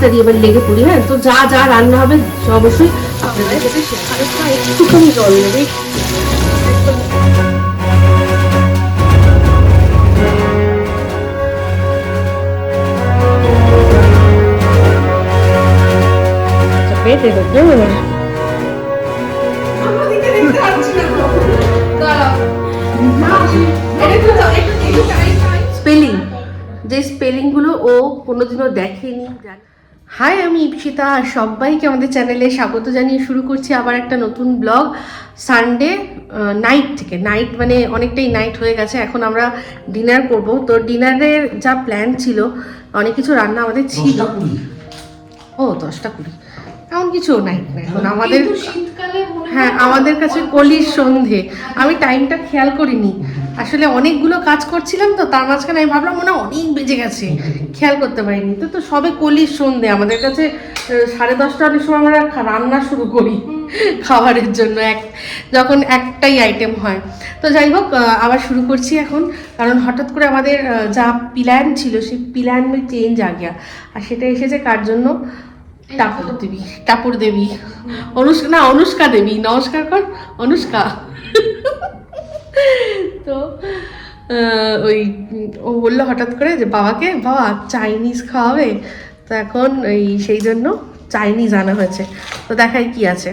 তাড়াতাড়ি এবার লেগে পড়ি হ্যাঁ? তো যা যা রান্না হবে অবশ্যই। একটুখানি জল নেবে পেটে দেবো স্পেলিং। যে স্পেলিংগুলো ও কোনোদিনও দেখেনি হাই আমি ইপসিতা সবাইকে আমাদের চ্যানেলে স্বাগত জানিয়ে শুরু করছি আবার একটা নতুন ব্লগ। সানডে নাইট থেকে। নাইট মানে অনেকটাই নাইট হয়ে গেছে। এখন আমরা ডিনার করব। তো ডিনারের যা প্ল্যান ছিল অনেক কিছু রান্না আমাদের ছিল। ও দশটা কুড়ি। এমন কিছু নাই। এখন আমাদের হ্যাঁ আমাদের কাছে কলির সন্ধে। আমি টাইমটা খেয়াল করিনি। আসলে অনেকগুলো কাজ করছিলাম তো তার মাঝখানে আমি ভাবলাম মনে হয় অনেক বেজে গেছে। খেয়াল করতে পারিনি। তো তো সবে কলির সন্ধে। আমাদের কাছে সাড়ে দশটা অনেক সময় আমরা রান্না শুরু করি খাবারের জন্য। এক যখন একটাই আইটেম হয়। তো যাই হোক আবার শুরু করছি এখন। কারণ হঠাৎ করে আমাদের যা প্ল্যান ছিল সেই প্ল্যান চেঞ্জ আ গিয়া আর সেটা এসেছে কার জন্য? টাপুর দেবী। টাপুর দেবী। অনুষ্কা না অনুষ্কা দেবী। নমস্কার কর অনুষ্কা। তো ওই ও বলল হঠাৎ করে যে বাবাকে বাবা চাইনিজ খাওয়াবে। তো এখন এই সেই জন্য চাইনিজ আনা হয়েছে। তো দেখাই কি আছে।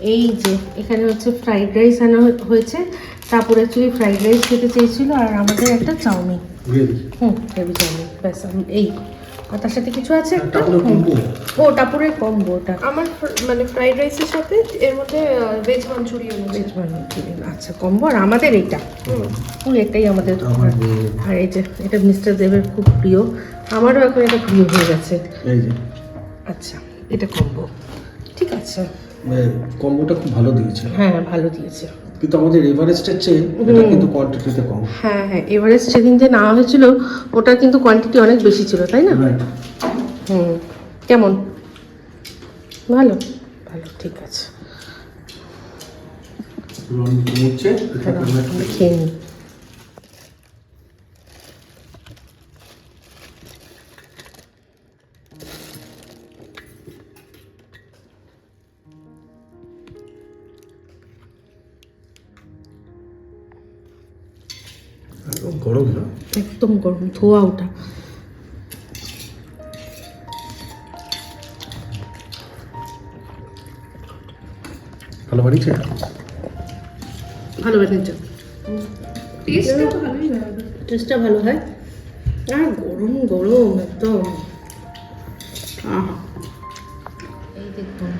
এই যে এখানে হচ্ছে ফ্রাইড রাইস আনা হয়েছে। তারপরে অ্যাকচুয়ালি ফ্রাইড রাইস খেতে চেয়েছিল আর আমাদের একটা চাউমিন। হুম হেভি চাউমিন ব্যাস এই। আর তার সাথে কিছু আছে একটা? হুম। ও টাপুরের কম্বো ওটা আমার মানে ফ্রাইড রাইসের সাথে এর মধ্যে ভেজ মাঞ্চুরিয়ান ভেজ মাঞ্চুরিয়ান আচ্ছা কম্বো আর আমাদের এইটা। ওই এটাই আমাদের। আর এই যে এটা মিস্টার দেবের খুব প্রিয়। আমারও এখন এটা প্রিয় হয়ে গেছে। এই যে। আচ্ছা এটা কম্বো ঠিক আছে। কম্বোটা খুব ভালো দিয়েছে। হ্যাঁ ভালো দিয়েছে। কিন্তু আমাদের এভারেস্টের চেয়ে এটা কিন্তু কোয়ান্টিটিতে কম। হ্যাঁ হ্যাঁ এভারেস্ট সেদিন যে নেওয়া হয়েছিল ওটার কিন্তু কোয়ান্টিটি অনেক বেশি ছিল তাই না? হুম কেমন? ভালো ভালো ঠিক আছে। আমরা খেয়ে নিই। একদম গরম ধোয়া ওটা। ভালো বানিয়েছে ভালো বেঁচেছে টেস্টটা ভালো হয়। আর গরম গরম একদম। আহা। এই দেখুন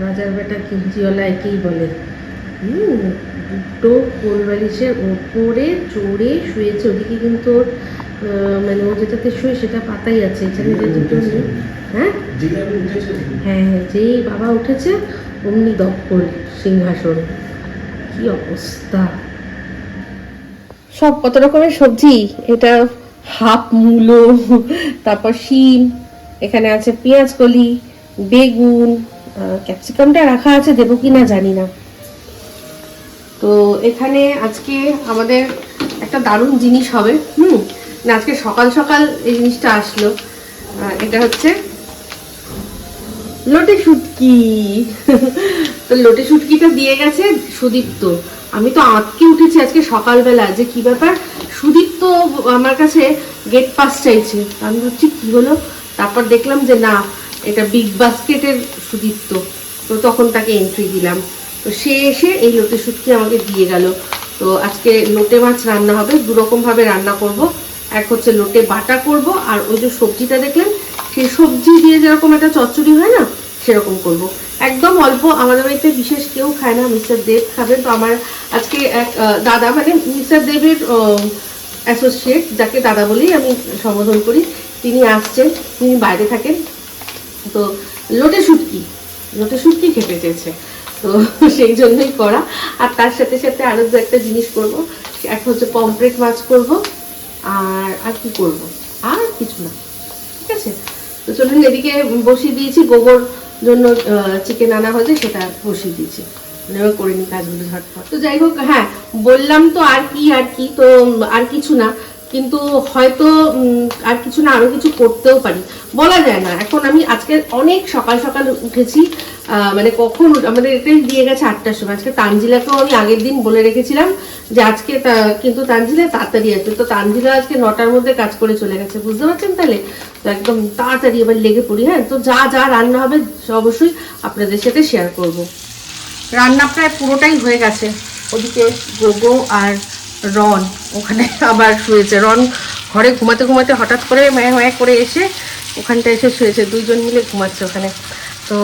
রাজার বেটা কিঞ্চিওয়ালা একেই বলে। দুটো কোল বালিশের ওপরে চড়ে শুয়েছে। ওদিকে কিন্তু ওর মানে ও যেটাতে শুয়ে সেটা পাতাই আছে। এখানে যে দুটো হ্যাঁ? হ্যাঁ হ্যাঁ যেই বাবা উঠেছে অমনি দখল সিংহাসন। কি অবস্থা? সব কত রকমের সবজি? এটা হাফ মূলো তারপর শিম এখানে আছে পেঁয়াজ কলি বেগুন ক্যাপসিকামটা রাখা আছে দেবো কি না জানি না। তো এখানে আজকে আমাদের একটা দারুণ জিনিস হবে, হুম? না, আজকে সকাল সকাল এই জিনিসটা আসলো। এটা হচ্ছে লোটে শুটকি। তো লোটে শুটকিটা দিয়ে গেছে সুদীপ্ত। আমি তো আঁতকে উঠেছি আজকে সকালবেলা যে কি ব্যাপার? সুদীপ্ত আমার কাছে গেট পাস চাইছে। আমি ভাবছি, কি হলো? তারপর দেখলাম যে না, এটা বিগ বাস্কেটের সুদীপ্ত। তো তখন তাকে এন্ট্রি দিলাম। তো সে এসে এই লোটে শুটকি আমাকে দিয়ে গেল। তো আজকে লোটে মাছ রান্না হবে দু রকম ভাবে রান্না করব। এক হচ্ছে লোটে বাটা করব, আর ওই যে সবজিটা দেখলেন, সেই সবজি দিয়ে যেরকম একটা চচ্চড়ি হয় না, সেরকম করব। একদম অল্প, আমাদের বাড়িতে বিশেষ কেউ খায় না, মিস্টার দেব খাবেন। তো আমার আজকে এক দাদা মানে মিস্টার দেবের অ্যাসোসিয়েট যাকে দাদা বলেই আমি সম্বোধন করি, তিনি আসছেন, তিনি বাইরে থাকেন। তো লোটে শুটকি লোটে শুটকি খেতে চেয়েছে। তো সেই জন্যই করা। আর তার সাথে সাথে আরও দু একটা জিনিস করব। এক হচ্ছে পমফ্রেট মাছ করব। আর আর কি করব? আর কিছু না। ঠিক আছে? তো চলুন এদিকে বসিয়ে দিয়েছি। গোবর জন্য চিকেন আনা হয়েছে, সেটা বসিয়ে দিয়েছি। এবার করে নি কাজগুলো ঝটপট। তো যাই হোক হ্যাঁ বললাম তো আর কি আর কি। তো, আর কিছু না। কিন্তু হয়তো আর কিছু না, আরও কিছু করতেও পারি। বলা যায় না। এখন আমি আজকে অনেক সকাল সকাল উঠেছি মানে কখন আমাদের এটাই দিয়ে গেছে আটটার সময়। আজকে তানজিলাকেও আমি আগের দিন বলে রেখেছিলাম যে আজকে কিন্তু তানজিলা তাড়াতাড়ি আছে তো তানজিলা আজকে নটার মধ্যে কাজ করে চলে গেছে। বুঝতে পারছেন তাহলে? তো একদম তাড়াতাড়ি এবার লেগে পড়ি হ্যাঁ? তো যা যা রান্না হবে অবশ্যই আপনাদের সাথে শেয়ার করব। রান্না প্রায় পুরোটাই হয়ে গেছে। ওদিকে গোগো আর রন, ওখানে আবার শুয়েছে। রন ঘরে ঘুমাতে ঘুমাতে হঠাৎ করে ম্যাঁ ম্যাঁ করে এসে ওখানটা এসে শুয়েছে। দুইজন মিলে ঘুমাচ্ছে ওখানে। তো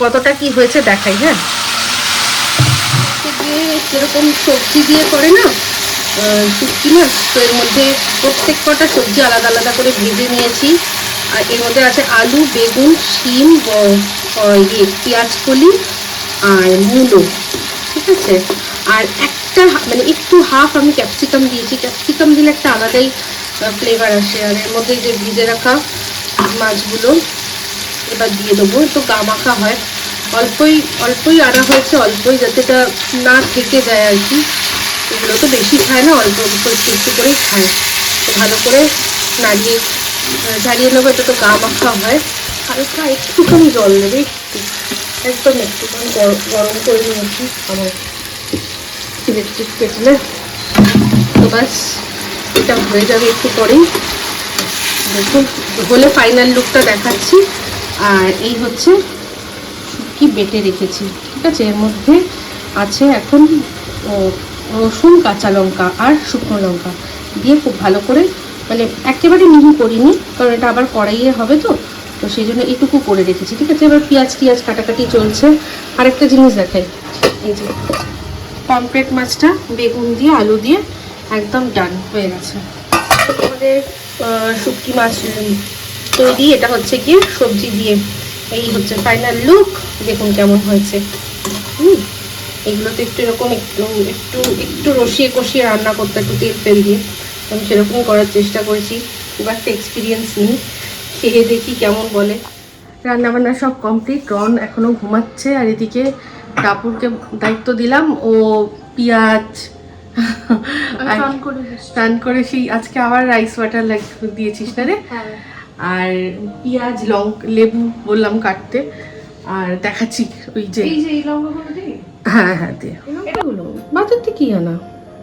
কতটা কি হয়েছে দেখাই হ্যাঁ? যেরকম সবজি দিয়ে করে না শুটকি মাছ তো এর মধ্যে প্রত্যেক কটা সবজি আলাদা আলাদা করে ভেজে নিয়েছি। আর এর মধ্যে আছে আলু, বেগুন, শিম ইয়ে পেঁয়াজ কলি আর মূলো। ঠিক আছে? আর একটা মানে একটু হাফ আমি ক্যাপসিকাম দিয়েছি। ক্যাপসিকাম দিলে একটা আলাদাই ফ্লেভার আসে। আর এর মধ্যে যে ভিজে রাখা মাছগুলো, এবার দিয়ে দেবো। তো গা মাখা হয়। অল্পই অল্পই আনা হয়েছে, অল্পই যাতে এটা না থেকে যায় আর কি। এগুলো তো বেশি খায় না, অল্প অল্প একটু একটু করেই খায়। তো ভালো করে নাড়িয়ে ঝাড়িয়ে নেব। এটা তো গা মাখা হয়। হালকা একটুখানি জল দেবে, একটু। একদম একটুখানি গরম গরম করে নিয়েছি আমার। ইলেকট্রিক কেটলে তো বাস এটা হয়ে যাবে একটু পরেই। দেখুন, হলে ফাইনাল লুকটা দেখাচ্ছি। আর এই হচ্ছে কি বেটে রেখেছি, ঠিক আছে? এর মধ্যে আছে এখন রসুন, কাঁচা লঙ্কা আর শুকনো লঙ্কা। দিয়ে খুব ভালো করে মানে একেবারে মিহি করিনি, কারণ এটা আবার কড়াইয়ে হবে তো। তো সেই জন্য এটুকু করে রেখেছি, ঠিক আছে? এবার পেঁয়াজ টিয়াজ কাটাকাটি চলছে। আরেকটা জিনিস দেখাই। এই যে পমপ্লেট মাছটা বেগুন দিয়ে, আলু দিয়ে একদম ডান হয়ে গেছে। আমাদের শুটকি মাছ তৈরি, এটা হচ্ছে কি সবজি দিয়ে। এই হচ্ছে ফাইনাল লুক দেখুন কেমন হয়েছে। হুম এগুলোতে একটু এরকম একটু একটু একটু রসিয়ে কষিয়ে রান্না করতে একটু তেল তেল দিয়ে। আমি সেরকমই করার চেষ্টা করেছি, খুব একটা এক্সপিরিয়েন্স নেই। খেয়ে দেখি কেমন বলে। রান্না বান্না সব কমপ্লিট রন এখনও ঘুমাচ্ছে, আর এদিকে টাপুরকে দায়িত্ব দিলাম ও পেঁয়াজ স্নান করে সেই আজকে আবার রাইস ওয়াটার দিয়েছিস না রে? আর পেঁয়াজ লং লেবু বললাম কাটতে আর দেখাচ্ছি ওই যে এই যে এই লঙ্কাগুলো হ্যাঁ হ্যাঁ দিয়ে এগুলো? বাজারতে কি আনা?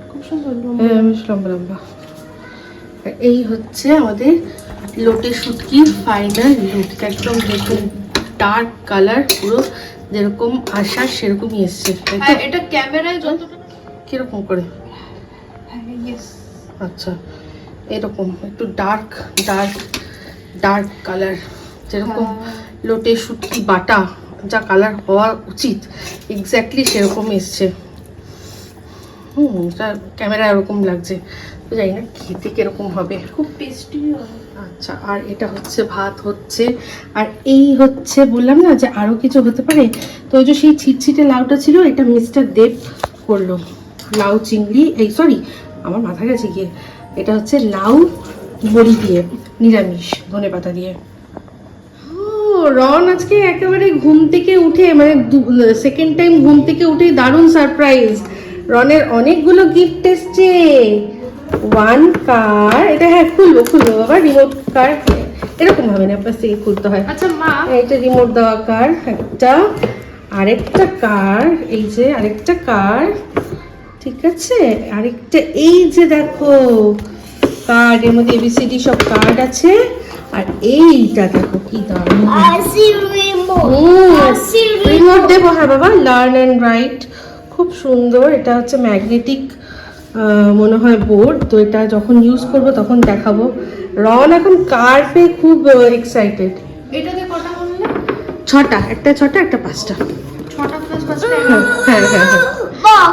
খুব সুন্দর হ্যাঁ লম্বা লম্বা। এই হচ্ছে আমাদের লোটে শুটকির ফাইনাল লুক একদম দেখুন ডার্ক কালার পুরো যেরকম আশা সেরকমই এসছে হ্যাঁ এটা ক্যামেরায় যতটা কীরকম করে? হ্যাঁ আচ্ছা এরকম একটু ডার্ক ডার্ক ডার্ক কালার যেরকম লোটে শুটকি বাটা যা কালার হওয়া উচিত এক্স্যাক্টলি সেরকম এসছে। হুম ক্যামেরা এরকম লাগছে তো জানি না খেতে কীরকম হবে। খুব টেস্টি আচ্ছা আর এটা হচ্ছে ভাত হচ্ছে, আর এই হচ্ছে বললাম না যে আরও কিছু হতে পারে, তো ওই যে সেই ছিটছিটে লাউটা ছিল, এটা মিস্টার দেব করল। লাউ চিংড়ি, এই সরি আমার মাথা গেছে গিয়ে। এটা হচ্ছে লাউ, বড়ি দিয়ে, নিরামিষ, ধনে পাতা দিয়ে। রন আজকে একেবারে ঘুম থেকে উঠে মানে সেকেন্ড টাইম ঘুম থেকে উঠে দারুণ সারপ্রাইজ রনের অনেকগুলো গিফট এসছে। ওয়ান কার এটা হ্যাঁ খুলবো খুলবো বাবা রিমোট কার এরকম হবে না পাশ থেকে খুলতে হয়। আচ্ছা মা। এটা রিমোট দেওয়া কার একটা আরেকটা কার এই যে আরেকটা কার ঠিক আছে? আরেকটা এই যে দেখো কার্ড এর মধ্যে এবিসিডি সব কার্ড আছে আর এইটা দেখো কি দারুণ। রিমোট দেবো হ্যাঁ বাবা লার্ন অ্যান্ড রাইট খুব সুন্দর এটা হচ্ছে ম্যাগনেটিক মনে হয় বোর্ড তো এটা যখন ইউজ করব তখন দেখাবো। রন এখন কার পেয়ে খুব এক্সাইটেড এটাতে কটা বললে? ছটা একটা ছটা একটা পাঁচটা। ছটা প্লাস পাঁচটা? হ্যাঁ হ্যাঁ হ্যাঁ।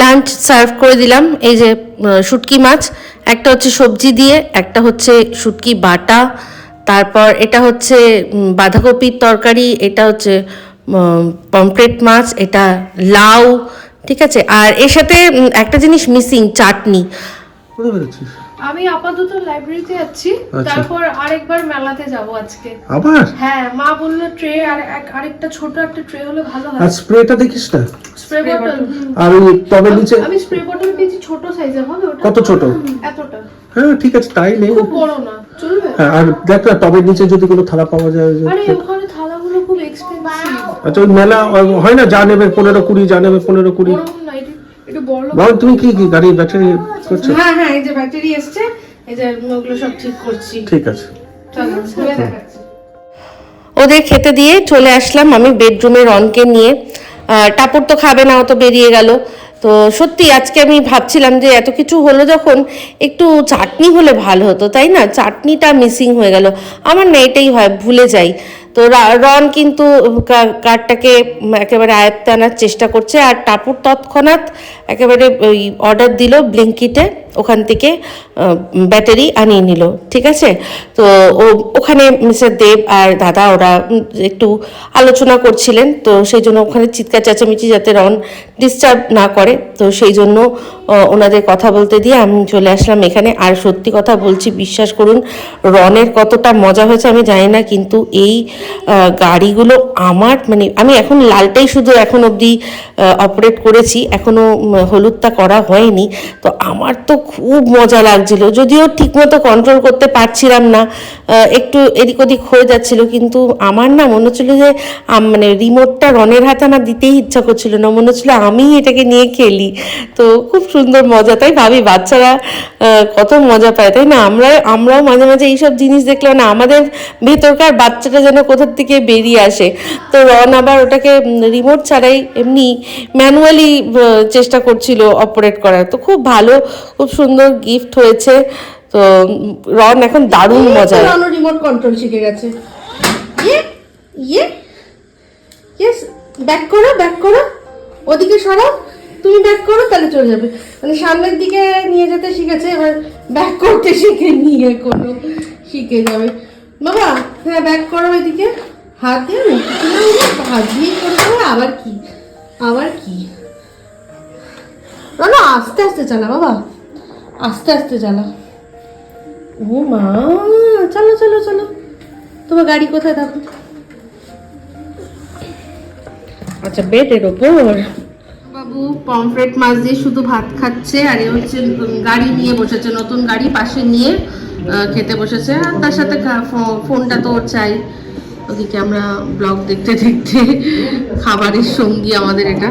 লাঞ্চ সার্ভ করে দিলাম এই যে শুটকি মাছ। একটা হচ্ছে সবজি দিয়ে একটা হচ্ছে শুটকি বাটা। তারপর এটা হচ্ছে বাঁধাকপির তরকারি এটা হচ্ছে পমপ্লেট মাছ এটা লাউ ঠিক আছে? আর এর সাথে একটা জিনিস মিসিং চাটনি। আমি আপাতত লাইব্রেরিতে যাচ্ছি। তারপর আরেকবার মেলাতে যাব আজকে। আবার? হ্যাঁ মা বলল ট্রে আর এক- আরেকটা ছোট একটা ট্রে হলে ভালো আর হয় স্প্রেটা দেখিস না? স্প্রে বটল আর ওই টবের নিচে আমি স্প্রে বটল পেয়েছি ছোট সাইজের হবে ওটা? কত ছোট? এতটা। হ্যাঁ ঠিক আছে তাই নেই। খুব বড় না চলবে? হ্যাঁ, আর দেখ না টবের নিচে যদি কোনো থালা পাওয়া যায় আরে ওখানে আচ্ছা ওই মেলা হয় না যা নেবে পনেরো কুড়ি যা নেবে পনেরো কুড়ি। বল তুমি কি কি গাড়ির ব্যাটারি করছ? হ্যাঁ হ্যাঁ এই যে ব্যাটারি এসছে এই যে ওগুলো সব ঠিক করছি। ঠিক আছে। চলো খুলে দেখাচ্ছি। ওদের খেতে দিয়ে চলে আসলাম আমি বেডরুমে রনকে নিয়ে। টাপুর তো খাবে না ও তো বেরিয়ে গেল। তো সত্যি আজকে আমি ভাবছিলাম যে এত কিছু হলো যখন একটু চাটনি হলে ভালো হতো তাই না? চাটনিটা মিসিং হয়ে গেল। আমার না এটাই হয় ভুলে যাই। তো রন কিন্তু কার্ডটাকে একেবারে আয়ত্তে আনার চেষ্টা করছে আর টাপুর তৎক্ষণাৎ একেবারে ওই অর্ডার দিল ব্লিঙ্কিটে ওখান থেকে ব্যাটারি আনিয়ে নিল, ঠিক আছে? তো ও, ওখানে মিস্টার দেব আর দাদা ওরা একটু আলোচনা করছিলেন, তো সেই জন্য ওখানে চিৎকার চেঁচামেচি যাতে রন ডিস্টার্ব না করে, তো সেই জন্য ওনাদের কথা বলতে দিয়ে আমি চলে আসলাম এখানে। আর সত্যি কথা বলছি, বিশ্বাস করুন, রনের কতটা মজা হয়েছে আমি জানি না, কিন্তু এই গাড়িগুলো আমার মানে আমি এখন লালটাই শুধু এখন অবধি অপারেট করেছি এখনও হলুদটা করা হয়নি। তো আমার তো খুব মজা লাগছিল। যদিও ঠিকমতো কন্ট্রোল করতে পারছিলাম না একটু এদিক ওদিক হয়ে যাচ্ছিল, কিন্তু আমার না মনে হচ্ছিল যে মানে রিমোটটা রনের হাতে আমার দিতেই ইচ্ছা করছিল না, মনে হচ্ছিল আমি এটাকে নিয়ে খেলি। তো খুব সুন্দর মজা, তাই ভাবি বাচ্চারা কত মজা পায়, তাই না? আমরা, আমরাও মাঝে মাঝে এইসব জিনিস দেখলে না, আমাদের ভেতরকার বাচ্চাটা যেন কোথার থেকে বেরিয়ে আসে। তো রন আবার ওটাকে রিমোট ছাড়াই এমনি ম্যানুয়ালি চেষ্টা করছিল অপারেট করার। তো খুব ভালো, খুব সুন্দর গিফট হয়েছে। তো রন এখন দারুণ মজায় রনো রিমোট কন্ট্রোল শিখে গেছে। ইয়ে ইয়ে। ইয়েস ব্যাক করো ব্যাক করো। ওদিকে সরাও তুমি ব্যাক করো তাহলে চলে যাবে। মানে সামনের দিকে নিয়ে যেতে শিখেছে এবার ব্যাক করতে শিখে নিয়ে কোনো শিখে যাবে। বাবা হ্যাঁ ব্যাক করো ওইদিকে। হাত দিয়ে না না হাত দিয়েই করে আবার কি? আবার কি? রনো আস্তে আস্তে চালা বাবা। আস্তে আস্তে চালা। ও মা চলো চলো চলো। তোমার গাড়ি কোথায় দেখো আচ্ছা বেডের ওপর। বাবু পমফ্রেট মাছ দিয়ে শুধু ভাত খাচ্ছে আর এ হচ্ছে গাড়ি নিয়ে বসেছে নতুন গাড়ি পাশে নিয়ে খেতে বসেছে। আর তার সাথে ফোনটা তো ওর চাই। ওদিকে আমরা ব্লগ দেখতে দেখতে খাবারের সঙ্গী আমাদের এটা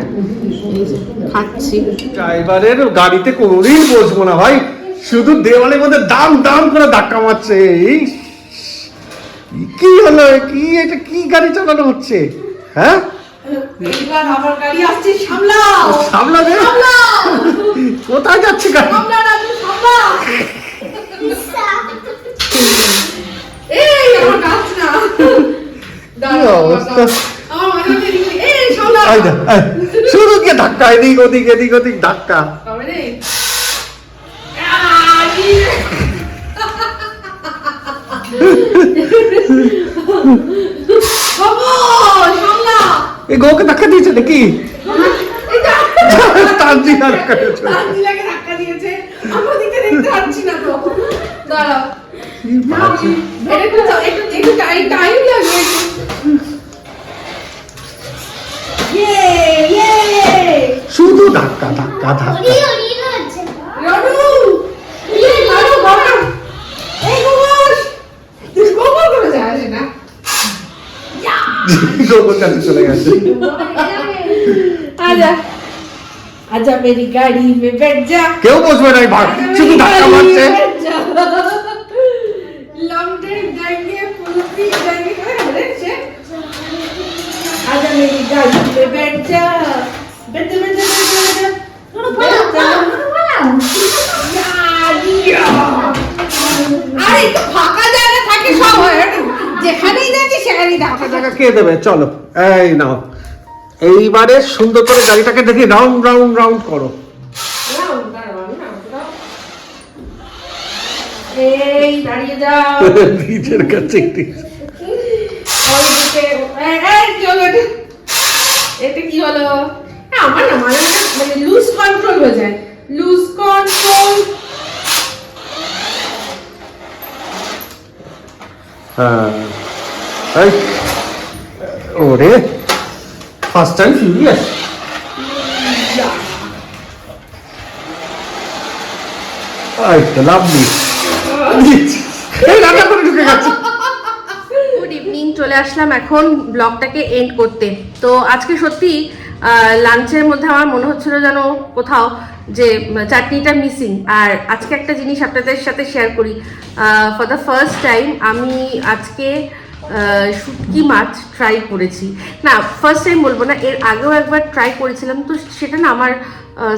এই যে, খাচ্ছি। ড্রাইভারের গাড়িতে কোনোদিন বসবো না ভাই শুধু দেওয়ালের মধ্যে দাম দাম করে ধাক্কা মারছে এই কি হলো কি এটা কি গাড়ি চালানো হচ্ছে হ্যাঁ? এইবার আমার গাড়ি আসছে কোথায় যাচ্ছে গাড়ি? এই আমার কাজ না কি অবস্থা আমার মাথাতে রিং- এই সামলাও এই দেখ, এই, শুধু গিয়ে ধাক্কা এদিক ওদিক এদিক ওদিক ধাক্কা। এই গৌকে ধাক্কা দিয়েছে নাকি ধাক্কা দিয়েছে। তানজিলাকে ধাক্কা দিয়েছে। আমি ওদিকে দেখতে পাচ্ছি না তো। দাঁড়াও। ইয়ে, ইয়ে। শুধু ধাক্কা ধাক্কা ধাক্কা। গোবর কাছে চলে গেছে। আচ্ছা। আচ্ছা, আজা আজা মেরি গাড়ি মে বেট যা। কেউ বসবে না শুধু ধাক্কা মারছে। आजा मेरी गाड़ी में बैठ जा बैठ जा बैठ जा बैठ जा बैठ जा बैठ जा या, আরে একটু ফাঁকা জায়গা থাকে সব হয় একটু যেখানেই যাচ্ছি সেখানেই দেখা টাকা কে দেবে চলো এই নাও এইবারে সুন্দর করে গাড়িটাকে দেখি রাউন্ড রাউন্ড রাউন্ড করো এই দাঁড়িয়ে যাও নিজের কাছে একটি ওইদিকে এই, এই, কি এতে কি হলো হ্যাঁ, আমার না মাঝে মাঝে মানে লুজ কন্ট্রোল হয়ে যায়। লুজ কন্ট্রোল ওরে ফার্স্ট টাইম ফিউরিয়াস লাভলি এই রান্না করে ঢুকে গেছে। চলে আসলাম এখন ব্লগটাকে এন্ড করতে। তো আজকে সত্যি লাঞ্চের মধ্যে আমার মনে হচ্ছিল যেন কোথাও যে চাটনিটা মিসিং আর আজকে একটা জিনিস আপনাদের সাথে শেয়ার করি। ফর দ্য ফার্স্ট টাইম আমি আজকে শুটকি মাছ ট্রাই করেছি। না ফার্স্ট টাইম বলব না, এর আগেও একবার ট্রাই করেছিলাম, তো সেটা না আমার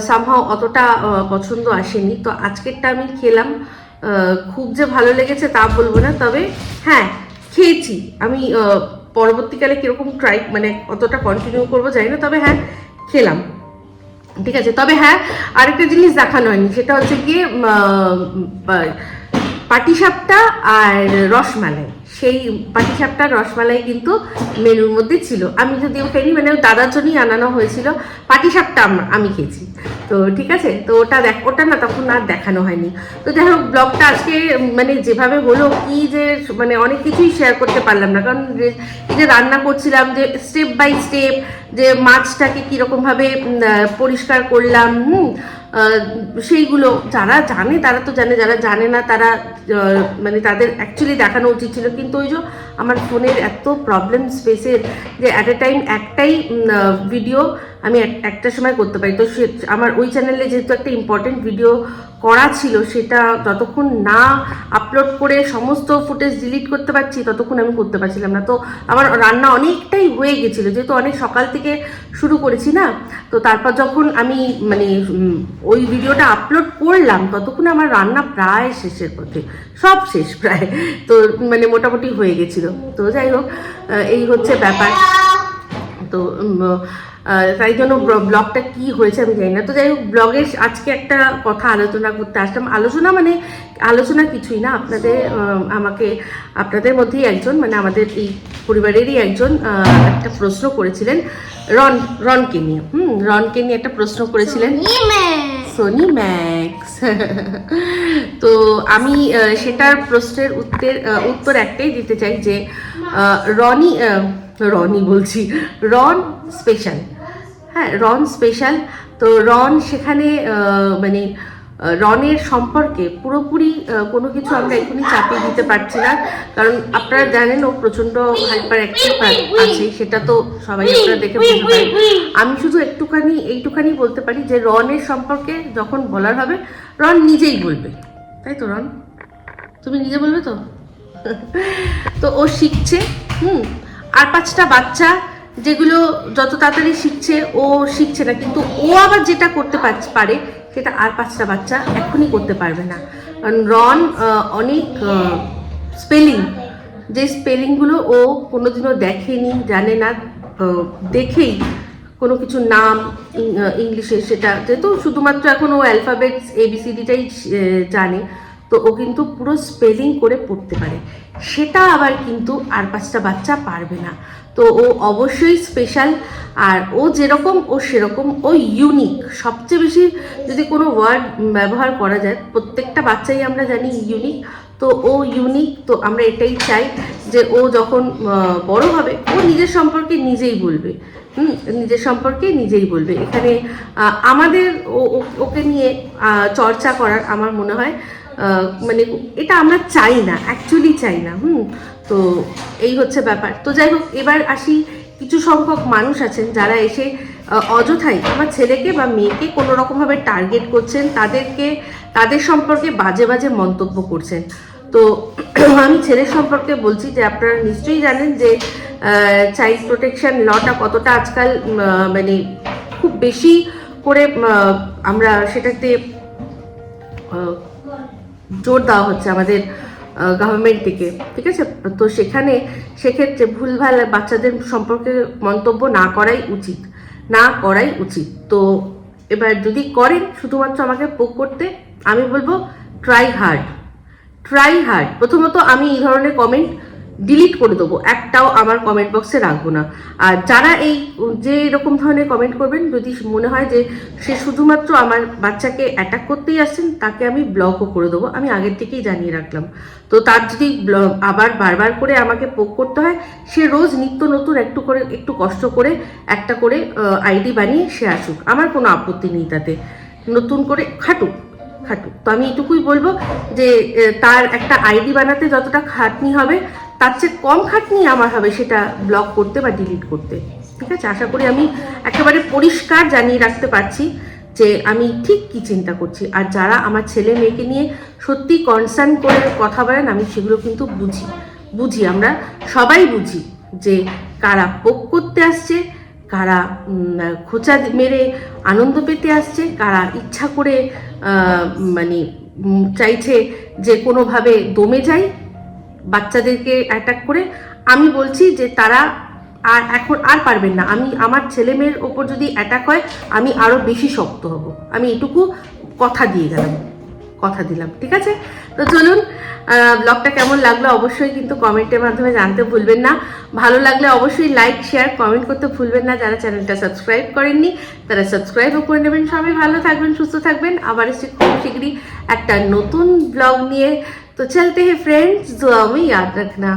সামহাও অতটা পছন্দ আসেনি। তো আজকেরটা আমি খেলাম খুব যে ভালো লেগেছে তা বলব না, তবে হ্যাঁ খেয়েছি। আমি পরবর্তীকালে কীরকম ট্রাই মানে অতটা কন্টিনিউ করব জানি না, তবে হ্যাঁ খেলাম। ঠিক আছে, তবে হ্যাঁ আরেকটা জিনিস দেখানো হয়নি, সেটা হচ্ছে গিয়ে পাটিসাপটা আর রসমালাই। সেই পাটিসাপটা রসমালাই কিন্তু মেনুর মধ্যে ছিল। আমি যদিও খাইনি মানে দাদার জন্যই আনানো হয়েছিল। পাটিসাপটা আম- আমি খেয়েছি। তো ঠিক আছে? তো ওটা দেখ, ওটা না তখন আর দেখানো হয়নি। তো যাই হোক, ব্লগটা আজকে মানে যেভাবে হলো, কি যে মানে অনেক কিছুই শেয়ার করতে পারলাম না। কারণ এই যে রান্না করছিলাম, যে স্টেপ বাই স্টেপ যে মাছটাকে কীরকমভাবে পরিষ্কার করলাম, হুম? সেইগুলো যারা জানে, তারা তো জানে, যারা জানে না, তারা মানে তাদের অ্যাকচুয়ালি দেখানো উচিত ছিল। কিন্তু ওই যে আমার ফোনের এত প্রবলেম স্পেসের যে অ্যাট এ টাইম একটাই ভিডিও আমি এক- একটা সময় করতে পারি। তো সে, আমার ওই চ্যানেলে যেহেতু একটা ইম্পর্টেন্ট ভিডিও করা ছিল, সেটা যতক্ষণ না আপলোড করে সমস্ত ফুটেজ ডিলিট করতে পারছি, ততক্ষণ আমি করতে পারছিলাম না। তো আমার রান্না অনেকটাই হয়ে গেছিল, যেহেতু অনেক সকাল থেকে শুরু করেছি না, তো তারপর যখন আমি মানে ওই ভিডিওটা আপলোড করলাম, ততক্ষণ আমার রান্না প্রায় শেষের পথে, সব শেষ প্রায়। তো মানে মোটামুটি হয়ে গেছিল। তো যাই হোক এই হচ্ছে ব্যাপার। তো তাই জন্য ব্ল- ব্লগটা কি হয়েছে আমি জানি না। তো যাই হোক ব্লগের আজকে একটা কথা আলোচনা করতে আসলাম। আলোচনা মানে আলোচনা কিছুই না। আপনাদের আমাকে, আপনাদের মধ্যেই একজন মানে আমাদের এই পরিবারেরই একজন একটা প্রশ্ন করেছিলেন রন রনকে নিয়ে। হুম রনকে নিয়ে একটা প্রশ্ন করেছিলেন। Sony max. তো আমি সেটার প্রশ্নের উত্তর উত্তর একটাই দিতে চাই যে রনি রনি বলছি রন স্পেশাল হ্যাঁ রন স্পেশাল তো রন সেখানে মানে রনের সম্পর্কে পুরোপুরি কোনো কিছু আমরা এখনই চাপিয়ে দিতে পারছি না। কারণ আপনারা জানেন ও প্রচণ্ড হাইপার অ্যাক্টিভ আছে সেটা তো সবাই আপনারা দেখে বুঝতে পারেন আমি শুধু একটুখানি এইটুখানি বলতে পারি যে রনের সম্পর্কে যখন বলার হবে রন নিজেই বলবে। তাই তো রন? তুমি নিজে বলবে তো? তো ও শিখছে হুম? আর পাঁচটা বাচ্চা যেগুলো যত তাড়াতাড়ি শিখছে ও শিখছে না। কিন্তু ও আবার যেটা করতে পারে সেটা আর পাঁচটা বাচ্চা এখনই করতে পারবে না। কারণ রন অনেক স্পেলিং যে স্পেলিংগুলো ও কোনোদিনও দেখেনি, জানে না দেখেই কোনো কিছু নাম ইংলিশে সেটা, যেহেতু শুধুমাত্র এখন ও অ্যালফাবেটস এবিসিডিটাই জানে, তো ও কিন্তু পুরো স্পেলিং করে পড়তে পারে। সেটা আবার কিন্তু আর পাঁচটা বাচ্চা পারবে না। তো ও অবশ্যই স্পেশাল আর ও যেরকম, ও সেরকম, ও ইউনিক সবচেয়ে বেশি যদি কোনো ওয়ার্ড ব্যবহার করা যায়, প্রত্যেকটা বাচ্চাই আমরা জানি ইউনিক তো ও ইউনিক তো আমরা এটাই চাই যে ও যখন বড় হবে, ও নিজের সম্পর্কে নিজেই বলবে। হুম, নিজের সম্পর্কে নিজেই বলবে। এখানে আমাদের ওকে নিয়ে চর্চা করার আমার মনে হয় মানে এটা আমরা চাই না অ্যাকচুয়ালি চাই না, হুম? তো এই হচ্ছে ব্যাপার। তো যাই হোক, এবার আসি, কিছু সংখ্যক মানুষ আছেন যারা এসে অযথাই আমার ছেলেকে বা মেয়েকে কোনো রকমভাবে টার্গেট করছেন, তাদেরকে, তাদের সম্পর্কে বাজে বাজে মন্তব্য করছেন। তো আমি ছেলের সম্পর্কে বলছি যে আপনারা নিশ্চয়ই জানেন যে চাইল্ড প্রোটেকশন লটা কতটা আজকাল মানে খুব বেশি করে আমরা সেটাতে জোর দেওয়া হচ্ছে আমাদের গভর্নমেন্ট থেকে ঠিক আছে? তো সেখানে সেক্ষেত্রে ভুলভাল বাচ্চাদের সম্পর্কে মন্তব্য না করাই উচিত, না করাই উচিত। তো এবার যদি করেন, শুধুমাত্র আমাকে পোক করতে, আমি বলব ট্রাই হার্ড ট্রাই হার্ড প্রথমত আমি এই ধরনের কমেন্ট ডিলিট করে দেবো। একটাও আমার কমেন্ট বক্সে রাখব না। আর যারা এই, যে এরকম ধরনের কমেন্ট করবেন, যদি মনে হয় যে সে শুধুমাত্র আমার বাচ্চাকে অ্যাটাক করতেই আসছেন, তাকে আমি ব্লকও করে দেবো। আমি আগের থেকেই জানিয়ে রাখলাম। তো তার যদি আবার বারবার করে আমাকে পোক করতে হয়, সে রোজ নিত্য নতুন একটু করে, একটু কষ্ট করে একটা করে আইডি বানিয়ে সে আসুক। আমার কোনো আপত্তি নেই তাতে। নতুন করে খাটুক খাটুক। তো আমি এটুকুই বলব যে তার একটা আইডি বানাতে যতটা খাটনি হবে তার চেয়ে কম খাটনি আমার হবে সেটা ব্লক করতে বা ডিলিট করতে। ঠিক আছে? আশা করি আমি একেবারে পরিষ্কার জানিয়ে রাখতে পারছি যে আমি ঠিক কি চিন্তা করছি। আর যারা আমার ছেলে মেয়েকে নিয়ে সত্যি কনসার্ন করে কথা বলেন, আমি সেগুলো কিন্তু বুঝি। বুঝি আমরা সবাই বুঝি যে কারা পোক করতে আসছে, কারা খোঁচা মেরে আনন্দ পেতে আসছে, কারা ইচ্ছা করে মানে চাইছে যে কোনোভাবে দমে যায়। বাচ্চাদেরকে অ্যাটাক করে, আমি বলছি যে তারা আর এখন আর পারবেন না। আমি আমার ছেলে মেয়ের ওপর যদি অ্যাটাক হয়, আমি আরও বেশি শক্ত হব। আমি এটুকু কথা দিয়ে গেলাম। কথা দিলাম, ঠিক আছে? তো চলুন ব্লগটা কেমন লাগল অবশ্যই কিন্তু কমেন্টের মাধ্যমে জানতে ভুলবেন না। ভালো লাগলে অবশ্যই লাইক শেয়ার কমেন্ট করতে ভুলবেন না। যারা চ্যানেলটা সাবস্ক্রাইব করেননি, তারা সাবস্ক্রাইবও করে নেবেন। সবাই ভালো থাকবেন, সুস্থ থাকবেন। আবার এসে খুব শীঘ্রই একটা নতুন ব্লগ নিয়ে। तो चलते हैं फ्रेंड्स दुआ में याद रखना।